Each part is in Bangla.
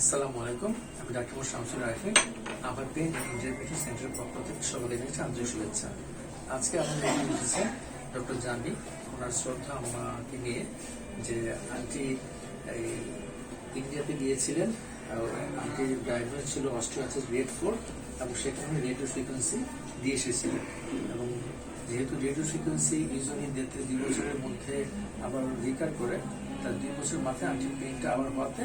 আসসালামু আলাইকুম, আমি ডাক্তার শামসুল আরিফিন আমার পেন ইন্টারভিউ সেন্টারের পক্ষ থেকে সকলে জানাচ্ছি আন্তরিক শুভেচ্ছা। আজকে আমাদের এখানে এসেছে ডক্টর জানি ওনার শ্রদ্ধা আমাকে নিয়ে যে আন্টি ইন্ডিয়াতে গিয়েছিলেন আন্টি ডায়াগনোজ ছিল অস্ট্রিয়াসিস গ্রেড ফোর এবং সেখানে রেডিও ফ্রিকোয়েন্সি দিয়ে এসেছিলেন। এবং যেহেতু রেডিও ফ্রিকোয়েন্সি দেড় থেকে দুই বছরের মধ্যে আবার রিকার করে তার দুই বছর মাথায় আন্টির পেনটা আবার হওয়াতে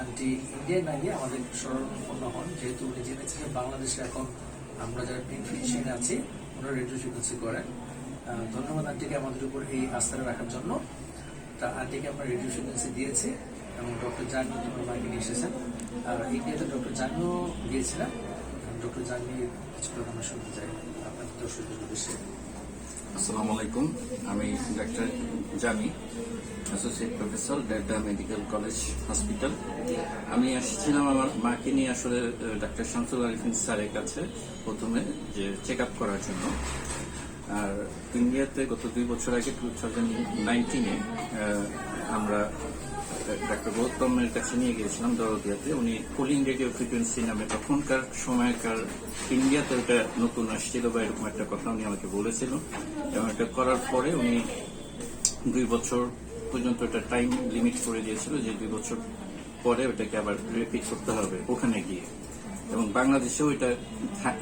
আন্টি ইন্ডিয়ায় না গিয়ে আমাদের স্মরণপন্ন হন। যেহেতু উনি জেনেছেন বাংলাদেশে এখন আমরা যারা পেন ফিনিশিং আছি, ওনারা রেডিও ফ্রিকোয়েন্সি করেন। ধন্যবাদ আন্টিকে আমাদের উপর এই আস্থাটা রাখার জন্য। তা আন্টিকে আমরা রেডিও ফ্রিকোয়েন্সি দিয়েছি এবং ডক্টর জানিও তোমার মাকে নিয়ে এসেছেন। আর ইন্ডিয়াতে ডক্টর জানিও গিয়েছিলাম ডক্টর জানি কিছু আমরা শুনতে চাই। আপনার দর্শকদের উদ্দেশ্যে। আসসালামু আলাইকুম। আমি doctor Jami associate professor Delta medical college hospital আমি আসছিলাম আমার মাকে নিয়ে আসলে ডাক্তার শামসুল আরিফিন স্যারের কাছে প্রথমে, যে চেক আপ করার জন্য। আর ইন্ডিয়াতে গত দুই বছর আগে টু থাউজেন্ড নাইনটিনে আমরা ডাক্তার গৌতমের কাছে নিয়ে গিয়েছিলাম দরদিয়াতে। উনি কুলিং রেডিও ফ্রিকোয়েন্সি নামে তখনকার সময়কার ইন্ডিয়াতে ওটা নতুন আসছিল বা এরকম একটা কথা উনি আমাকে বলেছিল। এবং এটা করার পরে উনি দুই বছর পর্যন্ত একটা টাইম লিমিট করে দিয়েছিল যে দুই বছর পরে ওটাকে আবার রিপিট করতে হবে ওখানে গিয়ে। এবং বাংলাদেশেও এটা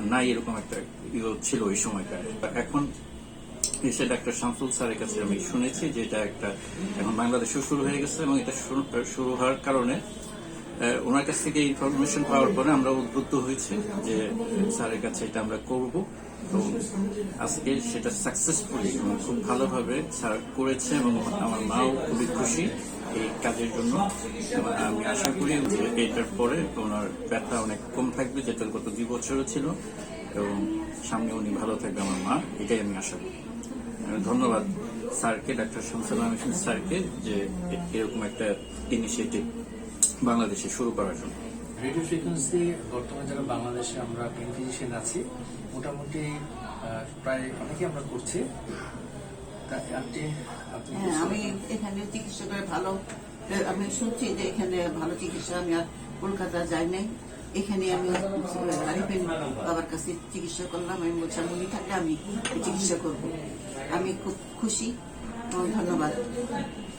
নাই এরকম একটা ইয়ে ছিল ওই সময়কার। এখন এসে ডাক্তার শামসুল স্যারের কাছে আমি শুনেছি যে এটা একটা এখন বাংলাদেশেও শুরু হয়ে গেছে এবং এটা শুরু- হওয়ার কারণে ওনার কাছ থেকে ইনফরমেশন পাওয়ার পরে আমরা উদ্বুদ্ধ হয়েছি যে স্যারের কাছে এটা আমরা করব। তো আজকে সেটা সাকসেসফুলি খুব ভালোভাবে স্যার করেছে এবং আমার মাও খুবই খুশি এই কাজের জন্য। আমি আশা করি যে এটার পরে ওনার ব্যথা অনেক কম থাকবে, যেটা গত দুই বছরও ছিল। এবং সামনে উনি ভালো থাকবে, আমার মা, এটাই আমি আশা করি। ধন্যবাদ স্যারকে, ডাক্তার শামসুল্লাহ হোসেন স্যারকে, যে এরকম একটা ইনিশিয়েটিভ বাংলাদেশে শুরু করার জন্য। রেডিও ফ্রিকোয়েন্সি বর্তমানে যারা বাংলাদেশে আমরা পেন ফিজিশিয়ান আছি মোটামুটি প্রায় অনেকেই আমরা করছি। আপনি হ্যাঁ আমি এখানে চিকিৎসা করে ভালো আমি শুনছি যে এখানে ভালো চিকিৎসা আমি আর কলকাতা যাই নাই। এখানে আমি আরিফেন বাবার কাছে চিকিৎসা করলাম আমি বলছিলাম উনি থাকলে আমি চিকিৎসা করব। আমি খুব খুশি। ধন্যবাদ।